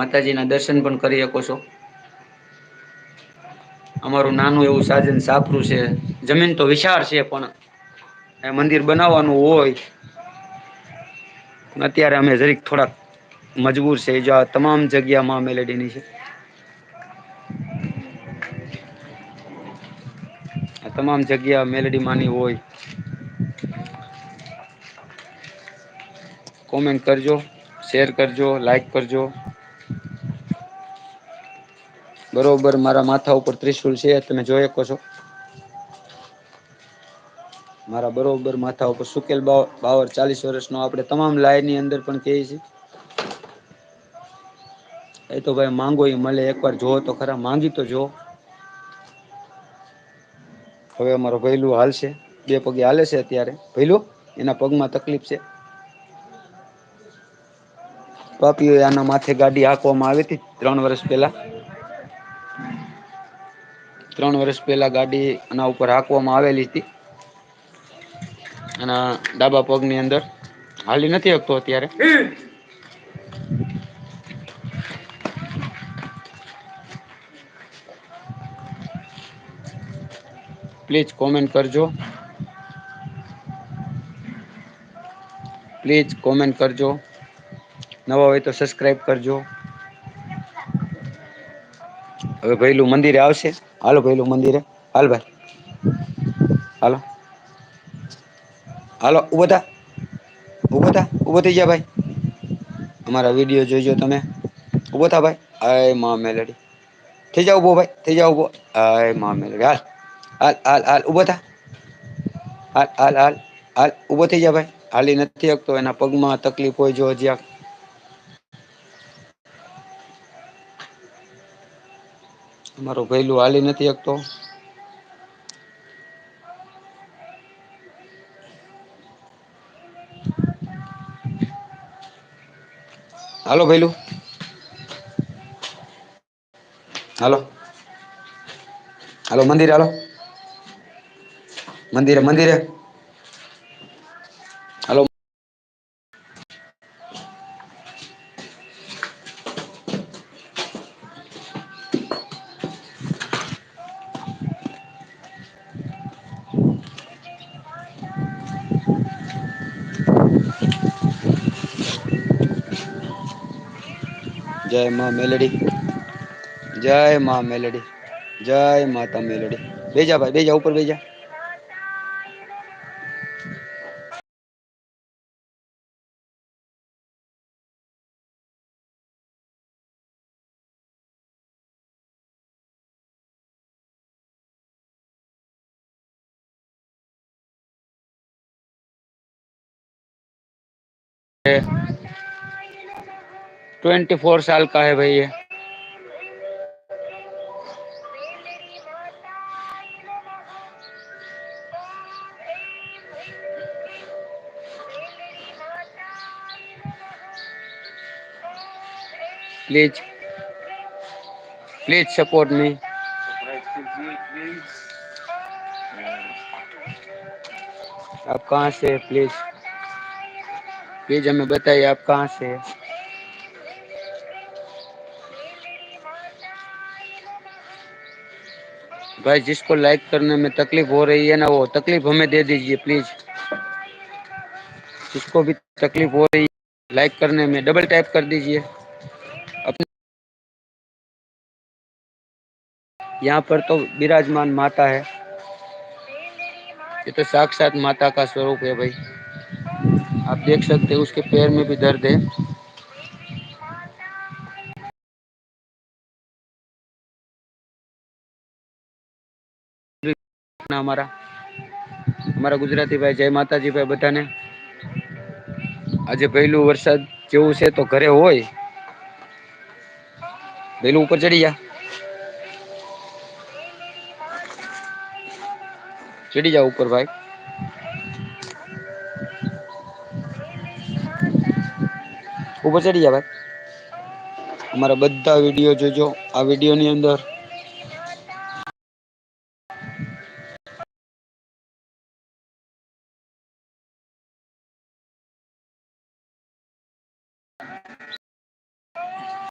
માતાજીના દર્શન પણ કરી શકો છો. અમારું નાનું એવું સાજન સાપરું છે જમીન તો વિશાળ છે પણ મંદિર બનાવવાનું હોય, અત્યારે અમે જરીક થોડાક મજબૂર છે જો આ તમામ જગ્યા માં મેલેડીની છે. તમામ જગ્યા મેલેડી માની હોય. કોમેન્ટ કરજો, શેર કરજો, લાઈક કરજો. બરોબર, મારા માથા ઉપર ત્રિશુલ છે, તમે જોઈ શકો છો. મારા બરોબર માથા ઉપર સુકેલ બાવર ચાલીસ વર્ષનો આપણે તમામ લાઈનની અંદર પણ કહીએ છીએ એ તો ભાઈ માંગો એ મળે, એકવાર જોવો તો ખરા, માંગી તો જો. હવે અમારો ભૈલું હાલશે, બે પગે હાલે છે અત્યારે ભૈલું, એના પગમાં તકલીફ છે. પાપીઓ આના માથે ગાડી હાકવામાં આવી હતી, ત્રણ વર્ષ પહેલા. ત્રણ વર્ષ પહેલા ગાડી એના ઉપર હાંકવામાં આવેલી હતી. અને ડાબા પગની અંદર હાલી નથી શકતો અત્યારે. પ્લીઝ કોમેન્ટ કરજો. પ્લીઝ કોમેન્ટ કરજો નવા હોય તો સબસ્ક્રાઈબ કરજો. હવે પહેલું મંદિરે આવશે. હાલો પહેલું મંદિરે. હાલ ભાઈ. હાલો. હાલો ઊભો થા. ઊભો થા ઊભો થઈ જા ભાઈ. અમારા વીડિયો જોઈજો તમે. ઊભો થા ભાઈ. આય મા મેલડી. થઈ જાઓ ઊભો ભાઈ, થઈ જાઓ ઊભો આય મા મેલડી. હાલ હાલ હાલ હાલ ઊભો થા. હાલ હાલ હાલ હાલ ઊભો થઈ જા ભાઈ. હાલી નથી શકતો, એના પગમાં તકલીફ હોય જો હજી અમારો ભૈલું હાલી નથી શકતો હાલો ભૈલું. હાલો. હાલો મંદિરે હાલો. મંદિરે મંદિરે. જય માં મેલડી જય માં મેલડી. જય માતા મેલડી બેજા ભાઈ બેજા ઉપર બેજા. ट्वेंटी फोर साल का है भैया प्लीज़ प्लीज़ सपोर्ट मी आप कहाँ से प्लीज़ प्लीज़ हमें बताइए, आप कहाँ से भाई, जिसको लाइक करने में तकलीफ़ हो रही है ना, वो तकलीफ़ हमें दे दीजिए प्लीज़ जिसको भी तकलीफ़ हो रही है लाइक करने में डबल टैप कर दीजिए। अपने यहाँ पर तो विराजमान माता है। ये तो साक्षात माता का स्वरूप है भाई। आप देख सकते हो, उसके पैर में भी दर्द है। અમારા. અમારા ગુજરાતી ભાઈ જય માતાજી ભાઈ બધાને. આજે પહેલું વરસાદ જેવું છે તો ઘરે હોય. પેલું ઉપર ચડી જા. ચડી જાવ ઉપર ભાઈ. ઉપર ચડી જા ભાઈ. અમારા બધા વીડિયો જોજો. આ વિડીયોની અંદર